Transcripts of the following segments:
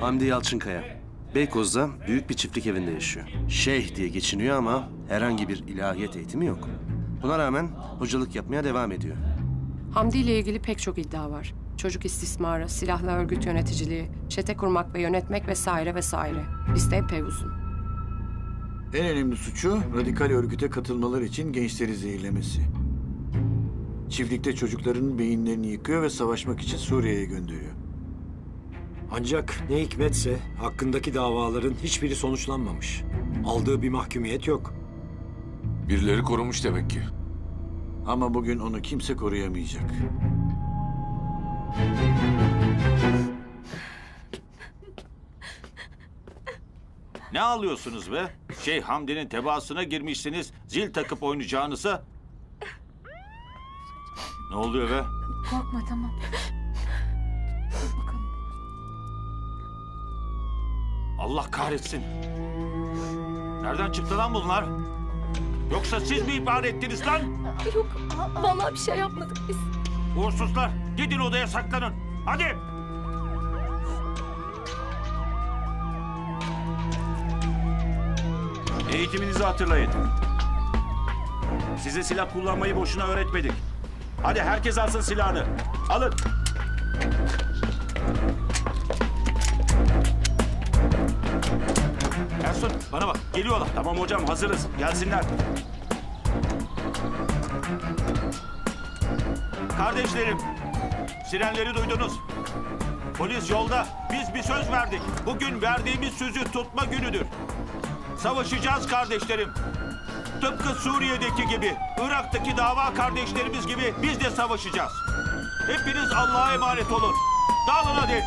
Hamdi Yalçınkaya. Beykoz'da büyük bir çiftlik evinde yaşıyor. Şeyh diye geçiniyor ama herhangi bir ilahiyat eğitimi yok. Buna rağmen hocalık yapmaya devam ediyor. Hamdi ile ilgili pek çok iddia var. Çocuk istismarı, silahlı örgüt yöneticiliği, çete kurmak ve yönetmek vesaire vesaire. Liste epey uzun. En önemli suçu radikal örgüte katılmaları için gençleri zehirlemesi. Çiftlikte çocukların beyinlerini yıkıyor ve savaşmak için Suriye'ye gönderiyor. Ancak ne hikmetse hakkındaki davaların hiçbiri sonuçlanmamış. Aldığı bir mahkumiyet yok. Birileri korumuş demek ki. Ama bugün onu kimse koruyamayacak. Ne ağlıyorsunuz be? Şey Hamdi'nin tebaasına girmişsiniz, zil takıp oynayacağınıza. Ne oluyor be? Korkma tamam. Bakalım. Allah kahretsin. Nereden çıktı lan bunlar? Yoksa siz mi ihbar ettiniz lan? Yok vallahi bir şey yapmadık biz. Uğursuzlar, gidin odaya saklanın. Hadi! Eğitiminizi hatırlayın. Size silah kullanmayı boşuna öğretmedik. Hadi herkes alsın silahını. Alın. Ersun bana bak geliyorlar. Tamam hocam hazırız. Gelsinler. Kardeşlerim, sirenleri duydunuz. Polis yolda. Biz bir söz verdik. Bugün verdiğimiz sözü tutma günüdür. Savaşacağız kardeşlerim. Tıpkı Suriye'deki gibi, Irak'taki dava kardeşlerimiz gibi biz de savaşacağız. Hepiniz Allah'a emanet olun. Dağılın hadi.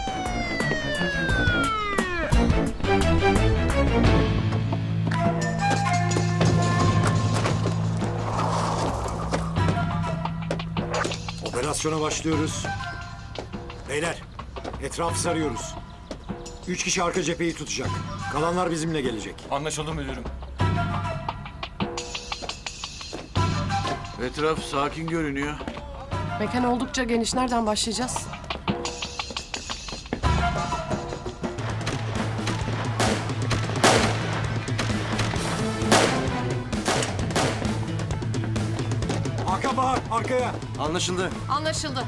Operasyona başlıyoruz. Beyler, etrafı sarıyoruz. Üç kişi arka cepheyi tutacak. Kalanlar bizimle gelecek. Anlaşıldı müdürüm. Etraf sakin görünüyor. Mekan oldukça geniş. Nereden başlayacağız? Hakan Bahar, arkaya. Anlaşıldı. Anlaşıldı.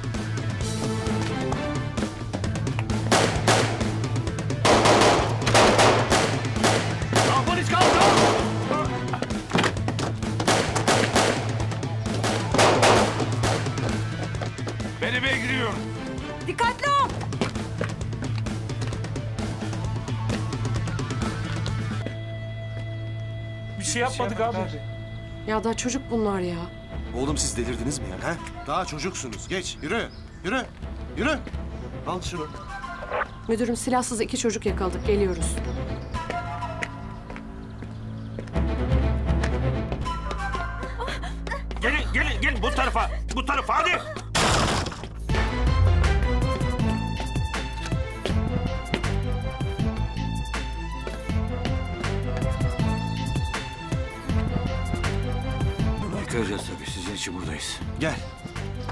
Beni bekliyor. Dikkatli ol. Bir şey yapmadık abi. Ya da çocuk bunlar ya. Oğlum siz delirdiniz mi ya? Ha? Daha çocuksunuz. Geç. Yürü. Yürü. Yürü. Al şunu. Müdürüm silahsız iki çocuk yakaladık. Geliyoruz. Gelin gelin gelin bu tarafa. Bu tarafa hadi. Yıkayacağız tabii. Sizin için buradayız. Gel.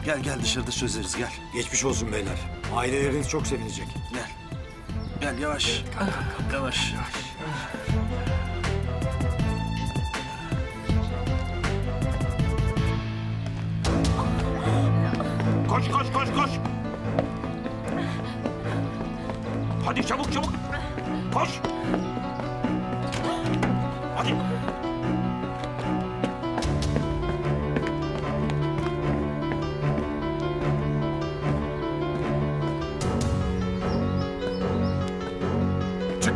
Gel gel dışarıda çözeriz gel. Geçmiş olsun beyler. Aileleriniz çok sevinecek. Gel. Gel yavaş. Yavaş. Koş koş koş koş. Hadi çabuk çabuk. Koş. Hadi.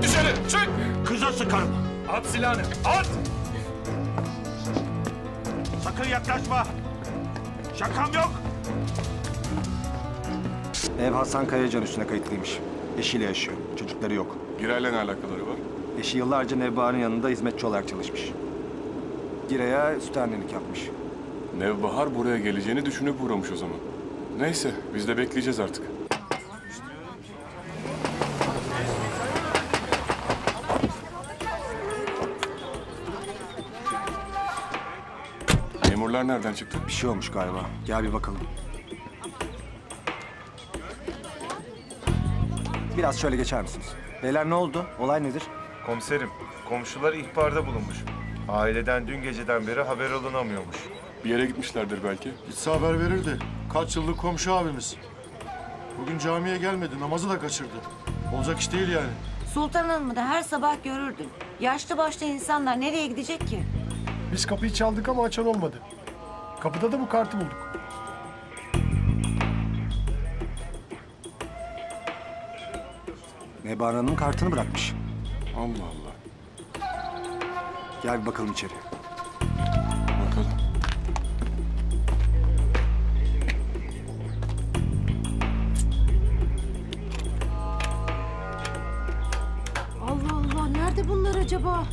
Çık dışarı, çık! Kıza sıkarım. At silahını, at! Sakın yaklaşma. Şakam yok. Ev Hasan Kayacan üstüne kayıtlıymış. Eşiyle yaşıyor. Çocukları yok. Giray'la ne alakaları var? Eşi yıllarca Nevbahar'ın yanında hizmetçi olarak çalışmış. Giray'a süt annelik yapmış. Nevbahar buraya geleceğini düşünüp uğramış o zaman. Neyse, biz de bekleyeceğiz artık. Memurlar nereden çıktı? Bir şey olmuş galiba. Gel bir bakalım. Biraz şöyle geçer misiniz? Beyler ne oldu? Olay nedir? Komiserim, komşular ihbarda bulunmuş. Aileden dün geceden beri haber alınamıyormuş. Bir yere gitmişlerdir belki. Gitse haber verirdi. Kaç yıllık komşu abimiz. Bugün camiye gelmedi, namazı da kaçırdı. Olacak iş değil yani. Sultan Hanım'ı da her sabah görürdün. Yaşlı başlı insanlar nereye gidecek ki? Biz kapıyı çaldık ama açan olmadı. Kapıda da bu kartı bulduk. Nebahar Hanım kartını bırakmış. Allah Allah. Gel bir bakalım içeri. Bakalım. Allah Allah nerede bunlar acaba?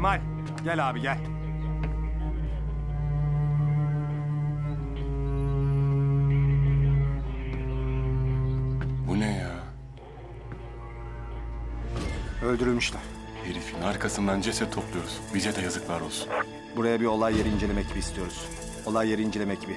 Cemal, gel abi gel. Bu ne ya? Öldürülmüşler. Herifin arkasından ceset topluyoruz. Bize de yazıklar olsun. Buraya bir olay yeri inceleme ekibi istiyoruz. Olay yeri inceleme ekibi.